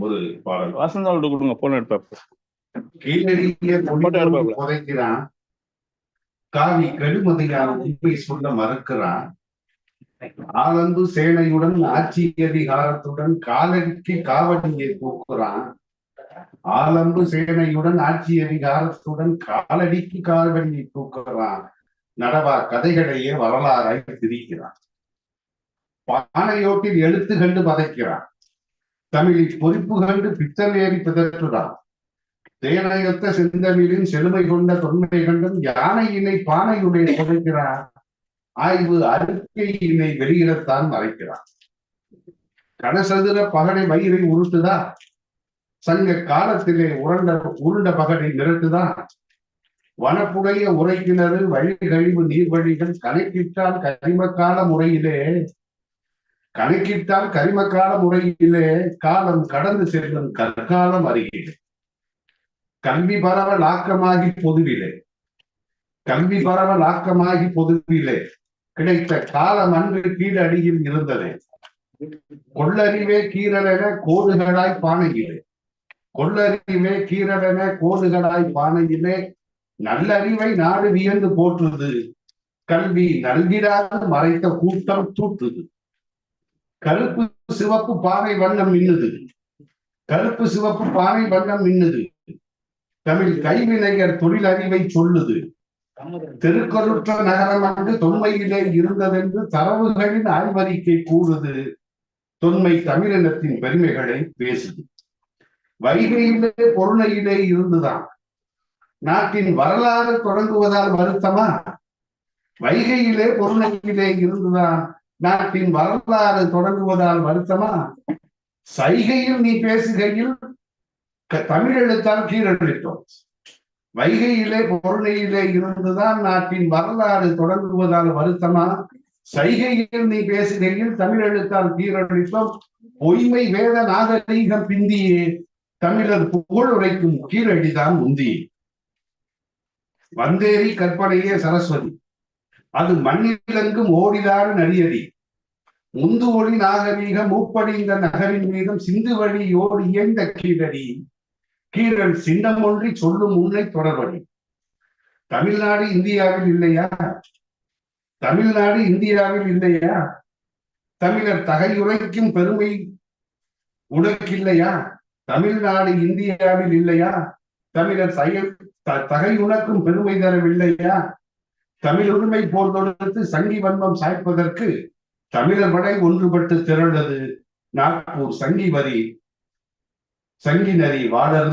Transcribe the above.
ஒரு பாடல். வசந்தாவோட கொடுங்க போன் கீழடிய. புதைக்கிறான். காவி கடுமதியான உண்மை சொல்ல மறுக்கிறான். ஆலந்து சேனையுடன் ஆட்சி அதிகாரத்துடன் காலடிக்கு காவடியை தூக்குறான் ஆலம்பு சேனையுடன் ஆட்சி அதிகாரத்துடன் காலடிக்கு காவடியை தூக்குறான் நடவா கதைகளையே வரலாறாய் திரிக்கிறான் பானையோட்டில் எழுத்து கண்டு பதைக்கிறான் தமிழை பொறுப்பு கண்டு பித்தலேறி பிதற்றுதான் தேனையொத்த செந்தமிழின் செழுமை கொண்ட தொன்மை கண்டும் யானையினை பானையுடைய புதைக்கிறான் ஆய்வு அறிக்கையினை வெளியிடத்தான் மறைக்கிறான். கனசதுர பகடை வயிறை உருட்டுதா? சங்க காலத்திலே உருண்ட உருண்ட பகடை நிரட்டுதா? வனப்புடைய உரைக்கிணறு வழி கழிவு நீர்வழிகள் கணக்கிட்டால் கரிமக்கால முறையிலே கணக்கிட்டால் கரிமக்கால முறையிலே காலம் கடந்து செல்லும் கற்காலம் அருகிலே. கல்வி பரவல் ஆக்கமாகி பொதுவிலே. கல்வி பரவல் ஆக்கமாகி பொதுவிலே. கிடைத்த காலம் அன்று கீழடியில் இருந்தது. கொள்ளறிவே கீரலென கோடுகளாய் பானையிலே. கொள்ளறிவே கீரலென கோடுகளாய் பானையிலே. நல்லறிவை நாடு வியந்து போற்றுது. கல்வி நல்கிடாது மறைத்த கூட்டம் தூற்றுது. கருப்பு சிவப்பு பாறை வண்ணம் மின்னுது. கருப்பு சிவப்பு பாறை வண்ணம் மின்னுது. தமிழ் கைவினைஞர் தொழிலறிவை சொல்லுது. திருக்கருற்ற நகரம் அங்கு தொன்மையிலே இருந்ததென்று தரவுகளின் ஆய்வறிக்கை கூறுது. தொன்மை தமிழினத்தின் பெருமைகளை பேசுது. வைகையிலே பொருளையிலே இருந்துதான். நாட்டின் வரலாறு தொடங்குவதால் வருத்தமா? வைகையிலே பொருளையிலே இருந்துதான். நாட்டின் வரலாறு தொடங்குவதால் வருத்தமா? சைகையில் நீ பேசுகையில் க- தமிழ் எழுத்தால் கீழடித்தோம் வைகையிலே பொருளையிலே இருந்துதான் நாட்டின் வரலாறு தொடங்குவதால் வருத்தமா? சைகையில் நீ பேசுகையில் தமிழ் எழுத்தால் கீழழித்தோம் பொய்மை வேத நாகரீகம் பிந்தியே தமிழர் புகழ் உரைக்கும் கீழடிதான் முந்தியே. வந்தேரி கற்பனையே சரஸ்வதி. அது மண்ணிலங்கும் ஓடிதாறு நரியடி. முந்து ஒளி நாகரீக மூப்படிந்த நகரின் மீதும் சிந்து வழி ஓடி இயந்த கீழடி. கீழல் சின்னம் ஒன்றி சொல்லும் உன்னை தொடர்படி தமிழ்நாடு இந்தியாவில் இல்லையா? தமிழ்நாடு இந்தியாவில் இல்லையா? தமிழர் தகையுரைக்கும் பெருமை உனக்கில்லையா? தமிழ்நாடு இந்தியாவில் இல்லையா? தமிழர் செயல் த- தகையுணக்கும் பெருமை தரவில்லையா? தமிழ் உரிமை போர் தொடுத்து சங்கி வன்மம் சாய்ப்பதற்கு தமிழர் படை ஒன்றுபட்டு திரண்டது. நாக்பூர் சங்கி வரி சங்கி நரி வாடருந்து